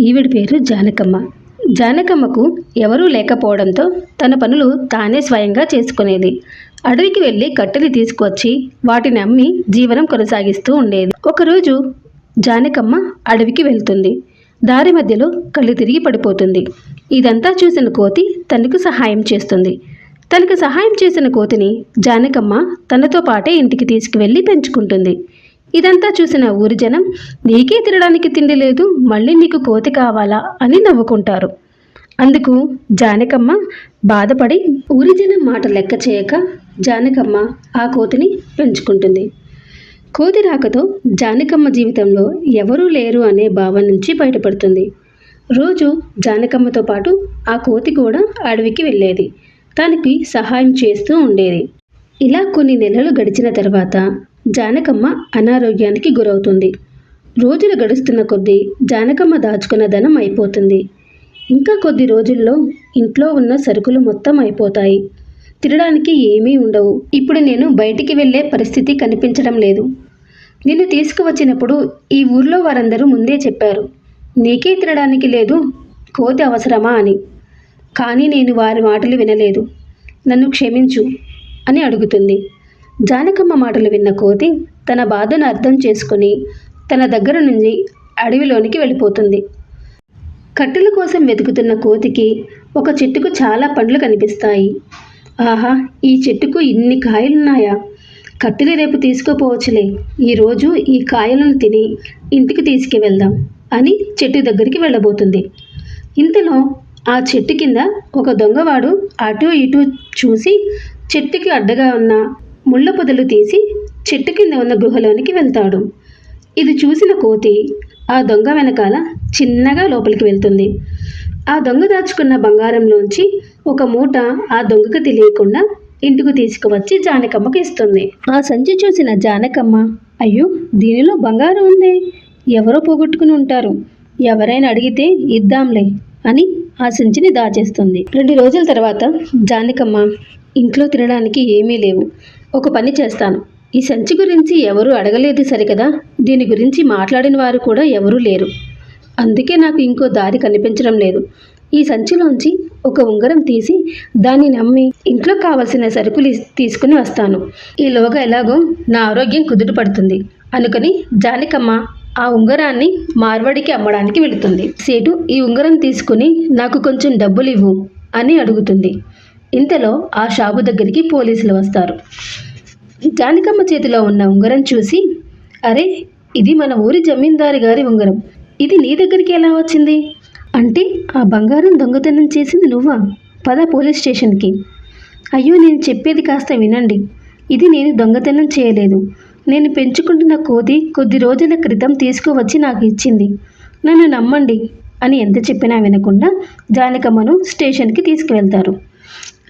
ఈవిడ పేరు జానకమ్మ. జానకమ్మకు ఎవరూ లేకపోవడంతో తన పనులు తానే స్వయంగా చేసుకునేది. అడవికి వెళ్ళి కట్టెలు తీసుకువచ్చి వాటిని అమ్మి జీవనం కొనసాగిస్తూ ఉండేది. ఒకరోజు జానకమ్మ అడవికి వెళ్తుంది. దారి మధ్యలో కళ్ళు తిరిగి పడిపోతుంది. ఇదంతా చూసిన కోతి తనకు సహాయం చేస్తుంది. తనకు సహాయం చేసిన కోతిని జానకమ్మ తనతో పాటే ఇంటికి తీసుకువెళ్ళి పెంచుకుంటుంది. ఇదంతా చూసిన ఊరి జనం నీకే తినడానికి తిండి లేదు మళ్ళీ నీకు కోతి కావాలా అని నవ్వుకుంటారు. అందుకు జానకమ్మ బాధపడి ఊరి జనం మాట లెక్క చేయక జానకమ్మ ఆ కోతిని పెంచుకుంటుంది. కోతి రాకతో జానకమ్మ జీవితంలో ఎవరూ లేరు అనే భావం నుంచి బయటపడుతుంది. రోజు జానకమ్మతో పాటు ఆ కోతి కూడా అడవికి వెళ్ళేది. తనకి సహాయం చేస్తూ ఉండేది. ఇలా కొన్ని నెలలు గడిచిన తర్వాత జానకమ్మ అనారోగ్యానికి గురవుతుంది. రోజులు గడుస్తున్న కొద్దీ జానకమ్మ దాచుకున్న ధనం అయిపోతుంది. ఇంకా కొద్ది రోజుల్లో ఇంట్లో ఉన్న సరుకులు మొత్తం అయిపోతాయి. తినడానికి ఏమీ ఉండవు. ఇప్పుడు నేను బయటికి వెళ్ళే పరిస్థితి కనిపించడం లేదు. నిన్ను తీసుకువచ్చినప్పుడు ఈ ఊర్లో వారందరూ ముందే చెప్పారు. నీకే తినడానికి లేదు కోతి అవసరమా అని. కానీ నేను వారి మాటలు వినలేదు. నన్ను క్షమించు అని అడుగుతుంది. జానకమ్మ మాటలు విన్న కోతి తన బాధను అర్థం చేసుకుని తన దగ్గర నుంచి అడవిలోనికి వెళ్ళిపోతుంది. కట్టెల కోసం వెతుకుతున్న కోతికి ఒక చెట్టుకు చాలా పండ్లు కనిపిస్తాయి. ఆహా ఈ చెట్టుకు ఇన్ని కాయలున్నాయా? కట్టెలు రేపు తీసుకోపోవచ్చులే. ఈరోజు ఈ కాయలను తిని ఇంటికి తీసుకువెళ్దాం అని చెట్టు దగ్గరికి వెళ్ళబోతుంది. ఇంతలో ఆ చెట్టు కింద ఒక దొంగవాడు అటు ఇటు చూసి చెట్టుకి అడ్డగా ఉన్న ముళ్ళ పొదలు తీసి చెట్టు కింద ఉన్న గుహలోనికి వెళ్తాడు. ఇది చూసిన కోతి ఆ దొంగ వెనకాల చిన్నగా లోపలికి వెళ్తుంది. ఆ దొంగ దాచుకున్న బంగారంలోంచి ఒక మూట ఆ దొంగకు తెలియకుండా ఇంటికి తీసుకువచ్చి జానకమ్మకి ఇస్తుంది. ఆ సంచి చూసిన జానకమ్మ అయ్యో దీనిలో బంగారం ఉంది. ఎవరో పోగొట్టుకుని ఉంటారు. ఎవరైనా అడిగితే ఇద్దాంలే అని ఆ సంచిని దాచేస్తుంది. రెండు రోజుల తర్వాత జానకమ్మ ఇంట్లో తినడానికి ఏమీ లేవు. ఒక పని చేస్తాను. ఈ సంచి గురించి ఎవరు అడగలేదు సరికదా? దీని గురించి మాట్లాడిన వారు కూడా ఎవరూ లేరు. అందుకే నాకు ఇంకో దారి కనిపించడం లేదు. ఈ సంచిలోంచి ఒక ఉంగరం తీసి దాన్ని నమ్మి ఇంట్లో కావలసిన సరుకులు తీసుకుని వస్తాను. ఈలోగా ఎలాగో నా ఆరోగ్యం కుదుట పడుతుంది. అనుకుని జానికమ్మ ఆ ఉంగరాన్ని మార్వాడికి అమ్మడానికి వెళుతుంది. సేటు ఈ ఉంగరం తీసుకుని నాకు కొంచెం డబ్బులు ఇవ్వు అని అడుగుతుంది. ఇంతలో ఆ షాపు దగ్గరికి పోలీసులు వస్తారు. జానకమ్మ చేతిలో ఉన్న ఉంగరం చూసి అరే ఇది మన ఊరి జమీందారి గారి ఉంగరం. ఇది నీ దగ్గరికి ఎలా వచ్చింది? అంటే ఆ బంగారం దొంగతనం చేసింది నువ్వా? పద పోలీస్ స్టేషన్కి. అయ్యో నేను చెప్పేది కాస్త వినండి. ఇది నేను దొంగతనం చేయలేదు. నేను పెంచుకుంటున్న కోతి కొద్ది రోజుల క్రితం తీసుకువచ్చి నాకు ఇచ్చింది. నన్ను నమ్మండి అని ఎంత చెప్పినా వినకుండా జానకమ్మను స్టేషన్కి తీసుకువెళ్తారు.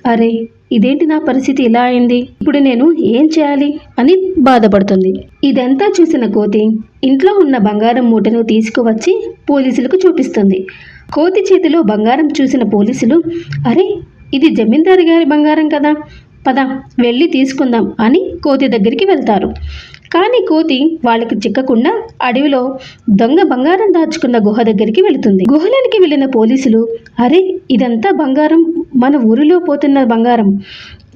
అరే ఇదేంటి నా పరిస్థితి ఇలా అయింది? ఇప్పుడు నేను ఏం చేయాలి అని బాధపడుతుంది. ఇదంతా చూసిన కోతి ఇంట్లో ఉన్న బంగారం మూటను తీసుకువచ్చి పోలీసులకు చూపిస్తుంది. కోతి చేతిలో బంగారం చూసిన పోలీసులు అరే ఇది జమీందారు గారి బంగారం కదా పద వెళ్ళి తీసుకుందాం అని కోతి దగ్గరికి వెళ్తారు. కానీ కోతి వాళ్ళకి చిక్కకుండా అడవిలో దొంగ బంగారం దాచుకున్న గుహ దగ్గరికి వెళుతుంది. గుహలోనికి వెళ్ళిన పోలీసులు అరే ఇదంతా బంగారం మన ఊరిలో పోతున్న బంగారం.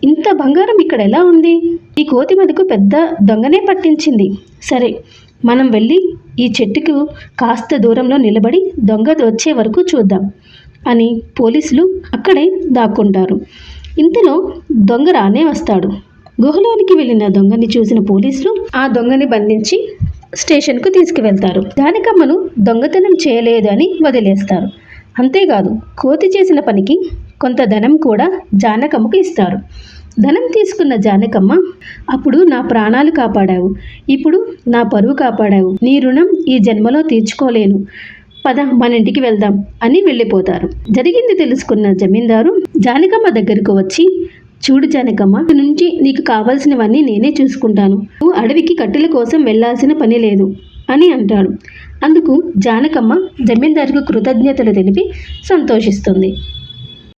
ఇంత బంగారం ఇక్కడ ఎలా ఉంది? ఈ కోతి మనకు పెద్ద దొంగనే పట్టించింది. సరే మనం వెళ్ళి ఈ చెట్టుకు కాస్త దూరంలో నిలబడి దొంగ వచ్చే వరకు చూద్దాం అని పోలీసులు అక్కడే దాక్కుంటారు. ఇంతలో దొంగ రానే వస్తాడు. గుహలోనికి వెళ్ళిన దొంగని చూసిన పోలీసులు ఆ దొంగని బంధించి స్టేషన్కు తీసుకువెళ్తారు. దానికమ్మను దొంగతనం చేయలేదు అని వదిలేస్తారు. అంతేకాదు కోతి చేసిన పనికి కొంత ధనం కూడా జానకమ్మకు ఇస్తారు. ధనం తీసుకున్న జానకమ్మ అప్పుడు నా ప్రాణాలు కాపాడావు. ఇప్పుడు నా పరువు కాపాడావు. నీ రుణం ఈ జన్మలో తీర్చుకోలేను. పద మన ఇంటికి వెళ్దాం అని వెళ్ళిపోతారు. జరిగింది తెలుసుకున్న జమీందారు జానకమ్మ దగ్గరకు వచ్చి చూడు జానకమ్మ నుంచి నీకు కావాల్సినవన్నీ నేనే చూసుకుంటాను. నువ్వు అడవికి కట్టెల కోసం వెళ్ళాల్సిన పని లేదు అని అంటాడు. అందుకు జానకమ్మ జమీందారుకు కృతజ్ఞతలు తెలిపి సంతోషిస్తుంది.